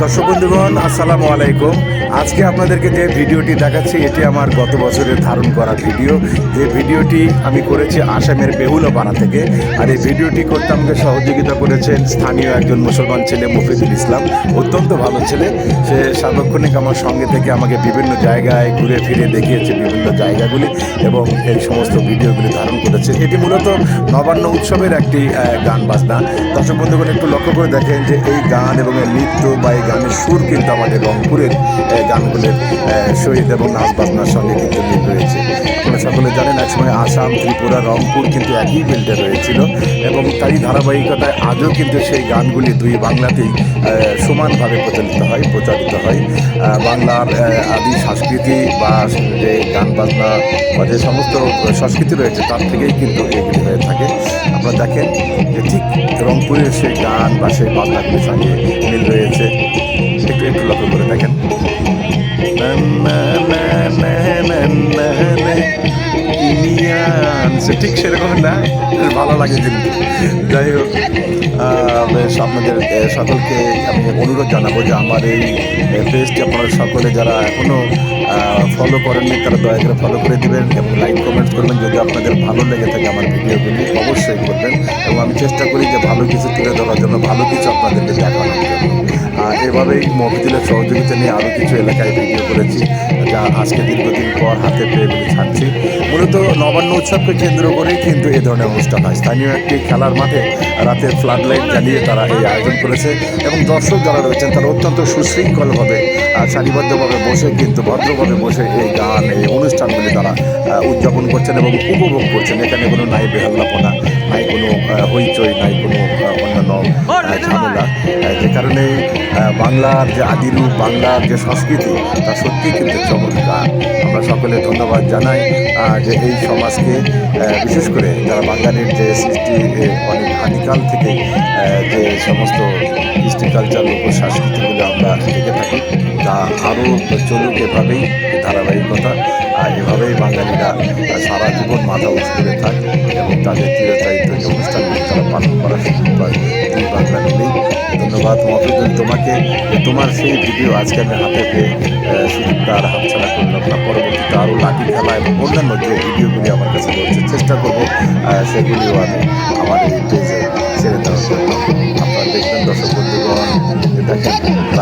দর্শক বন্ধুগণ, আসসালামু আলাইকুম। আজকে আপনাদেরকে যে ভিডিওটি দেখাচ্ছি, এটি আমার গত বছরের ধারণ করা ভিডিও। যে ভিডিওটি আমি করেছি আসামের বেহুলাপাড়া থেকে, আর এই ভিডিওটি করতে আমাকে সহযোগিতা করেছেন স্থানীয় একজন মুসলমান ছেলে মফিদুল ইসলাম, অত্যন্ত ভালো ছেলে। সে সার্বক্ষণিক আমার সঙ্গে থেকে আমাকে বিভিন্ন জায়গায় ঘুরে ফিরে দেখিয়েছে বিভিন্ন জায়গাগুলি এবং এই সমস্ত ভিডিওগুলি ধারণ করেছে। এটি মূলত নবান্ন উৎসবের একটি গান বাজনা। দর্শক বন্ধুগণ, একটু লক্ষ্য করে দেখেন যে এই গান এবং এই নৃত্য বা এই গানের সুর কিন্তু আমাদের রংপুরের গানগুলির সহিত এবং নাচ বাজনার সঙ্গে কিন্তু মিল রয়েছে। আপনারা সকলে জানেন, একসময় আসাম, ত্রিপুরা, রংপুর কিন্তু একই বেল্টে রয়েছিল এবং তারই ধারাবাহিকতায় আজও কিন্তু সেই গানগুলি দুই বাংলাতেই সমানভাবে প্রচলিত হয়, প্রচারিত হয়। বাংলার আদি সংস্কৃতি বা যে গান বাজনা বা যে সমস্ত সংস্কৃতি রয়েছে, তার থেকেই কিন্তু এগুলি হয়ে থাকে। আপনারা দেখেন যে ঠিক রংপুরের সেই গান বা সেই বাংলাগুলির সঙ্গে মিল রয়েছে। একটু একটু লক্ষ্য করে দেখেন। ঠিক সেরকম না ভালো লাগে কিন্তু। যাই হোক বেশ আপনাদের সকলকে আমি অনুরোধ জানাব যে আমার এই পেজটি আপনারা সকলে যারা এখনও ফলো করেননি তারা দয়া করে ফলো করে দেবেন এবং লাইক কমেন্ট করবেন যদি আপনাদের ভালো লেগে থাকে আমার ভিডিওগুলি অবশ্যই করবেন। এবং আমি চেষ্টা করি যে ভালো কিছু তুলে ধরার জন্য ভালো কিছু আপনাদেরকে দেখানোর জন্য। এভাবেই মফিজুলের সহযোগিতা নিয়ে আরও কিছু এলাকায় ভিডিও করেছি। যা আজকে দীর্ঘদিন পর হাতে পেয়ে ছাড়ছি। মূলত নবান্ন উৎসবকে কেন্দ্র করেই কিন্তু এ ধরনের অনুষ্ঠান হয়। স্থানীয় একটি খেলার মাঠে রাতের ফ্লাড লাইট জ্বালিয়ে তারা এই আয়োজন করেছে এবং দর্শক যারা রয়েছেন তারা অত্যন্ত সুশৃঙ্খলভাবে সারিবদ্ধভাবে বসে কিন্তু ভদ্রভাবে বসে এই গান, এই অনুষ্ঠানগুলি তারা উদযাপন করছেন এবং উপভোগ করছেন। এখানে কোনো নাই বেহাল্লাপনা নাই কোনো হইচই নাই কোনো অন্যান্য ঝামেলা। যে কারণে বাংলার যে আদিরূপ, বাংলার যে সংস্কৃতি, তা সত্যি কিন্তু চমৎকার। আমরা সকলে ধন্যবাদ জানাই যে এই সমাজকে বিশেষ করে যারা বাঙালির যে সৃষ্টি অনেক আদিকাল থেকে যে সমস্ত কৃষ্টি কালচার, লোক সংস্কৃতিগুলো আমরা দেখে থাকি তা আরও চলুক এভাবেই, এই ধারাবাহিকতা। আর এভাবেই বাঙালিরা সারা জীবন মাথা উঁচু করে থাক এবং তাদের চিরচারিত যে অনুষ্ঠানগুলি তারা পালন করার সুযোগ পায়। দুই বাংলা মিলেই ধন্যবাদ মফিদুল তোমাকে, তোমার সেই ভিডিও আজকে আমি হাতে পেয়ে সুযোগটা আর হাতছাড়া করলাম না। পরবর্তীতে আরও লাঠি খেলা এবং অন্যান্য যে ভিডিওগুলি আমার কাছে রয়েছে, চেষ্টা করব সেগুলিও আমি আমার এই পেজে ছেড়ে দেওয়ার জন্য।